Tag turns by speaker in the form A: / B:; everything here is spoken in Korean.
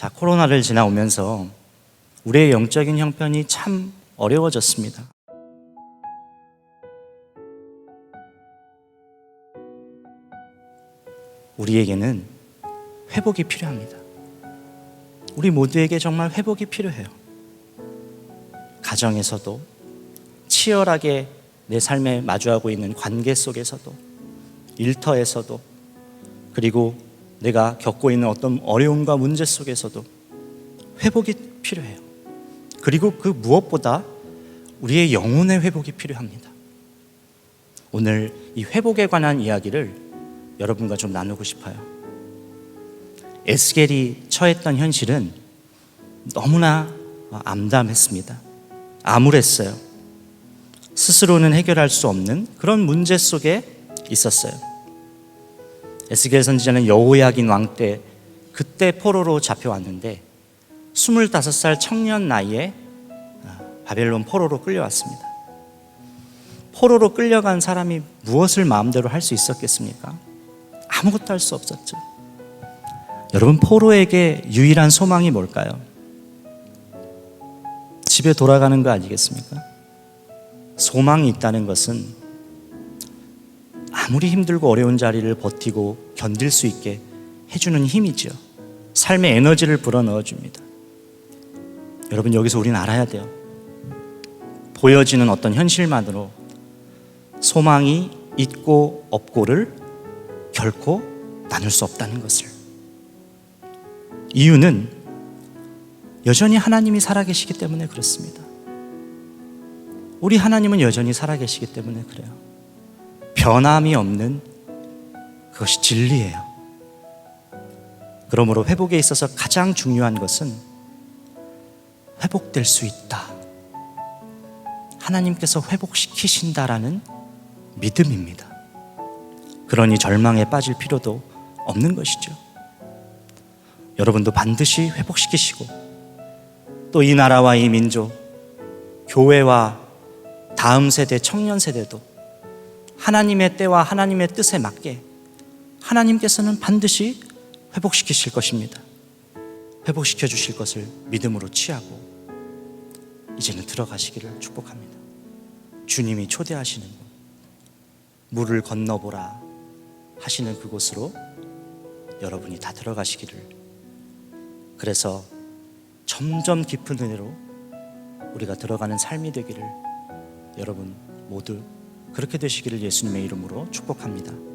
A: 자, 코로나를 지나오면서 우리의 영적인 형편이 참 어려워졌습니다. 우리에게는 회복이 필요합니다. 우리 모두에게 정말 회복이 필요해요. 가정에서도 치열하게 내 삶에 마주하고 있는 관계 속에서도 일터에서도 그리고 내가 겪고 있는 어떤 어려움과 문제 속에서도 회복이 필요해요. 그리고 그 무엇보다 우리의 영혼의 회복이 필요합니다. 오늘 이 회복에 관한 이야기를 여러분과 좀 나누고 싶어요. 에스겔이 처했던 현실은 너무나 암담했습니다. 암울했어요. 스스로는 해결할 수 없는 그런 문제 속에 있었어요. 에스겔 선지자는 여호야긴 왕 때 그때 포로로 잡혀왔는데 25살 청년 나이에 바벨론 포로로 끌려왔습니다. 포로로 끌려간 사람이 무엇을 마음대로 할 수 있었겠습니까? 아무것도 할 수 없었죠. 여러분 포로에게 유일한 소망이 뭘까요? 집에 돌아가는 거 아니겠습니까? 소망이 있다는 것은 아무리 힘들고 어려운 자리를 버티고 견딜 수 있게 해주는 힘이죠. 삶의 에너지를 불어넣어 줍니다. 여러분 여기서 우리는 알아야 돼요. 보여지는 어떤 현실만으로 소망이 있고 없고를 결코 나눌 수 없다는 것을. 이유는 여전히 하나님이 살아계시기 때문에 그렇습니다. 우리 하나님은 여전히 살아계시기 때문에 그래요. 변함이 없는 그것이 진리예요. 그러므로 회복에 있어서 가장 중요한 것은 회복될 수 있다. 하나님께서 회복시키신다라는 믿음입니다. 그러니 절망에 빠질 필요도 없는 것이죠. 여러분도 반드시 회복시키시고 또 이 나라와 이 민족, 교회와 다음 세대, 청년 세대도 하나님의 때와 하나님의 뜻에 맞게 하나님께서는 반드시 회복시키실 것입니다. 회복시켜 주실 것을 믿음으로 취하고 이제는 들어가시기를 축복합니다. 주님이 초대하시는 곳, 물을 건너보라 하시는 그곳으로 여러분이 다 들어가시기를 그래서 점점 깊은 은혜로 우리가 들어가는 삶이 되기를 여러분 모두 그렇게 되시기를 예수님의 이름으로 축복합니다.